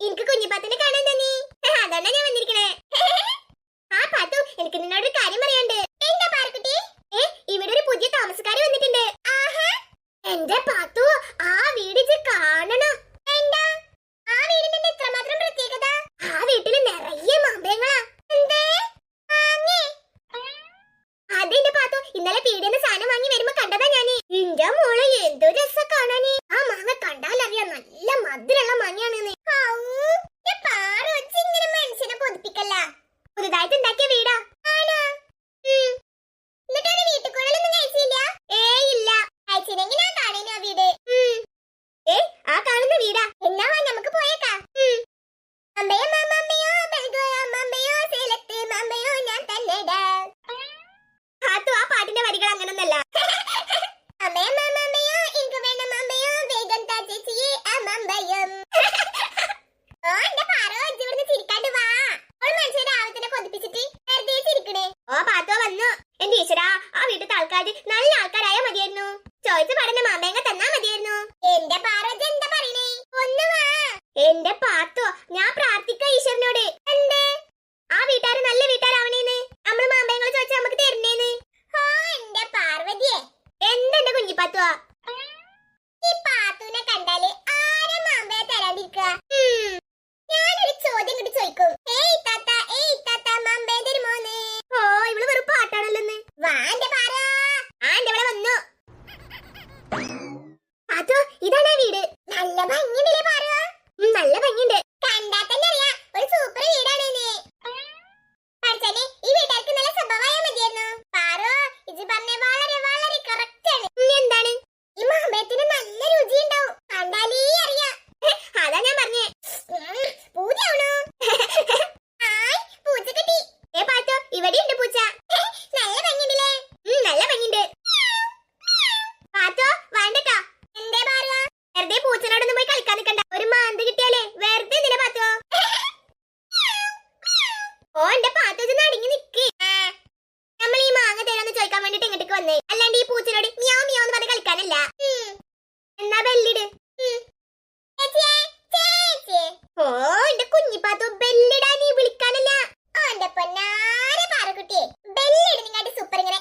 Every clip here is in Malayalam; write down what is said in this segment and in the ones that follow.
എനിക്ക് കുഞ്ഞിപ്പത്തിനെ കാണാൻ തന്നെ. അതുകൊണ്ടാ ഞാൻ വന്നിരിക്കണേ. ആ പാത്തു എനിക്ക് നിന്നോട് ഒരു കാര്യം പറയാണ്ട് എന്താ പാർക്കുട്ടി ഏ ഇവിടെ ഒരു പുതിയ താമസക്കാരി വന്നിട്ടുണ്ട്. ആഹാ. എന്റെ പാത്തു ആ വീട് കാണണം. എന്താ? ആ വീടിന്റെ എത്രമാത്രം പ്രത്യേകത? ആ വീട്ടിൽ നിറയെ മാമ്പഴങ്ങളാ. അതെ എന്റെ പാത്തു ഇന്നലെ പീഡിയെന്ന് like പൂച്ചനോട് മിയാ മിയാ എന്ന് പറഞ്ഞ് കളിക്കാനല്ല. എന്നാ ബെല്ലിട്. ഓ എന്റെ കുഞ്ഞിപ്പാത്തു ബെല്ലിടാ നീ വിളിക്കാനല്ല. ഓന്റെ പൊന്നാര പാറക്കുട്ടിയെ. ബെല്ലിടുന്നിങ്ങാട്ട് സൂപ്പർ ഇങ്ങനെ.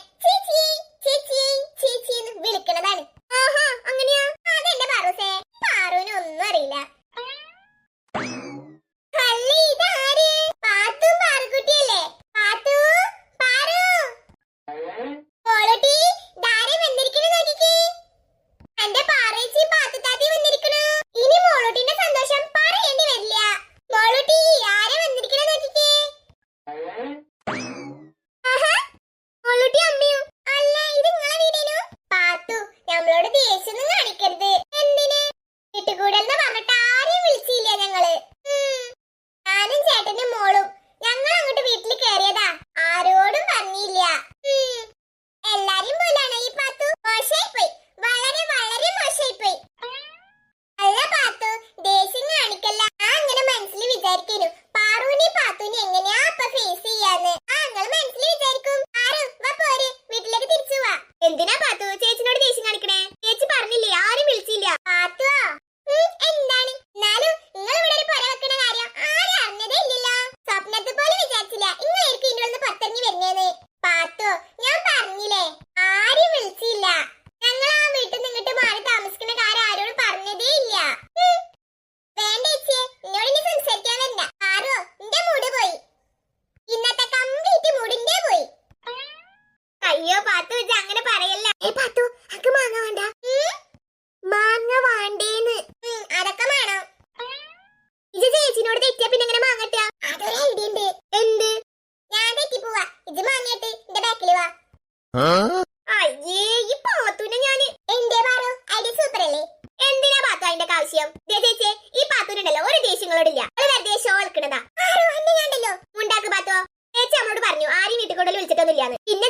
വിളിച്ചിട്ടൊന്നുമില്ലാന്ന് പിന്നെ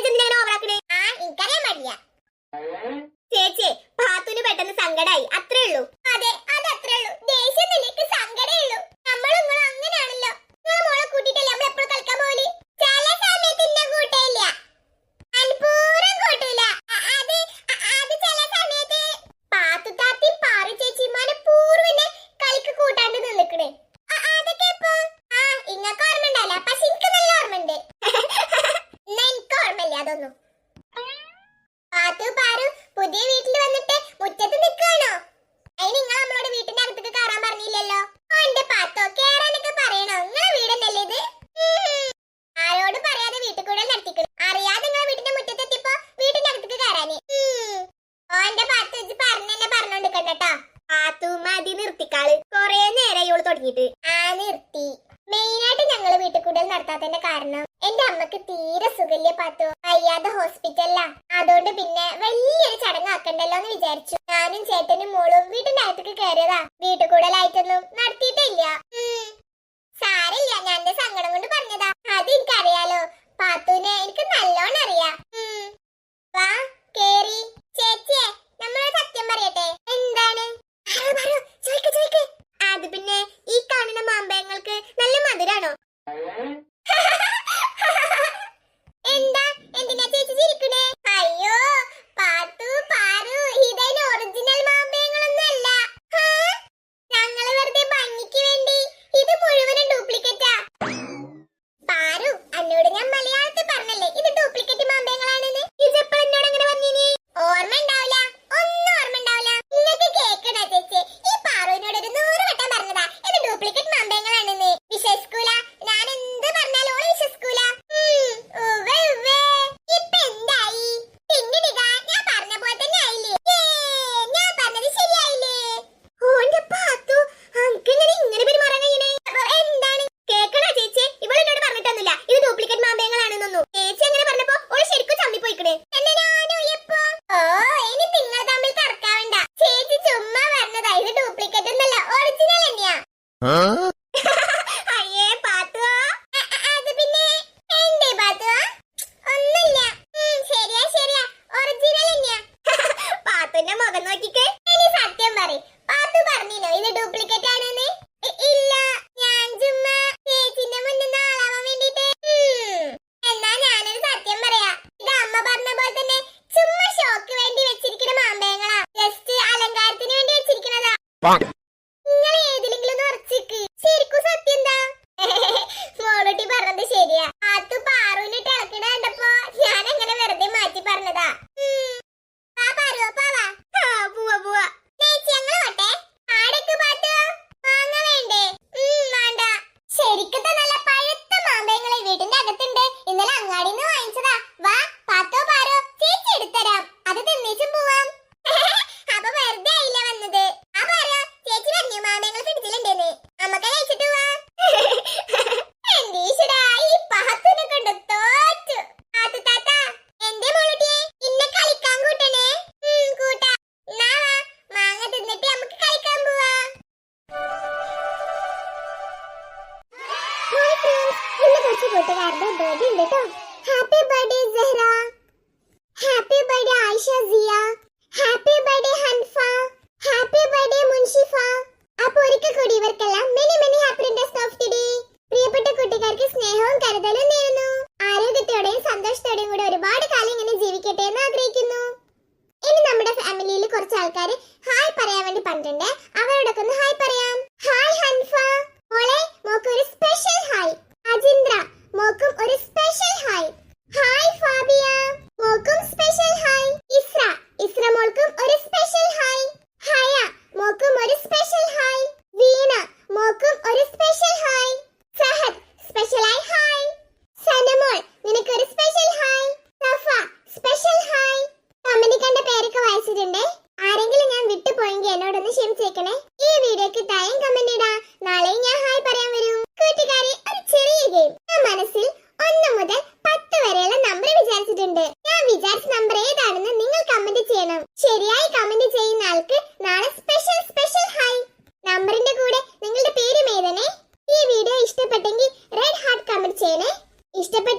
കൂടുതലായിട്ടൊന്നും ഡ്യൂപ്ലിക്കേറ്റ് മാമ്പഴങ്ങളാണെന്ന് Huh? എന്നോടൊന്ന് ക്ഷമിച്ചേക്കണേ. ഈ വീഡിയോക്ക് തായം കമന്റ് ഇടാ. നാളെ ഞാൻ ഹായ് പറയാൻ വരും. കൂട്ടുകാരെ ഒരു ചെറിയ ഗെയിം ഞാൻ മനസ്സിൽ ഒന്ന് മുതൽ പത്ത് വരെയുള്ള നമ്പർ വിചാരിച്ചിട്ടുണ്ട്. ഞാൻ വിചാരിച്ച നമ്പർ ഏതാണെന്ന് നിങ്ങൾ കമന്റ് ചെയ്യണം. ശരിയായി കമന്റ് ചെയ്യുന്ന ആൾക്ക് നാളെ സ്പെഷ്യൽ സ്പെഷ്യൽ ഹായ് നമ്പറിന്റെ കൂടെ നിങ്ങളുടെ പേരും എഴുതണേ. ഈ വീഡിയോ ഇഷ്ടപ്പെട്ടെങ്കിൽ റെഡ് ഹാർട്ട് കമന്റ് ചെയ്യണേ. ഇഷ്ടപ്പെട്ട